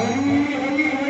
Hey, hey, hey.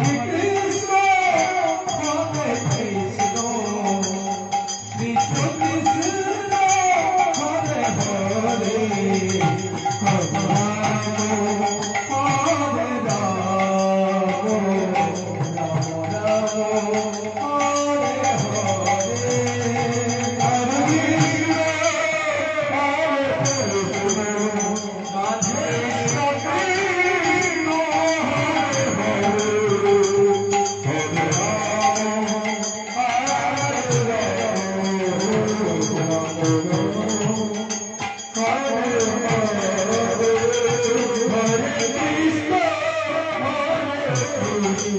Thank you.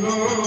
Yeah.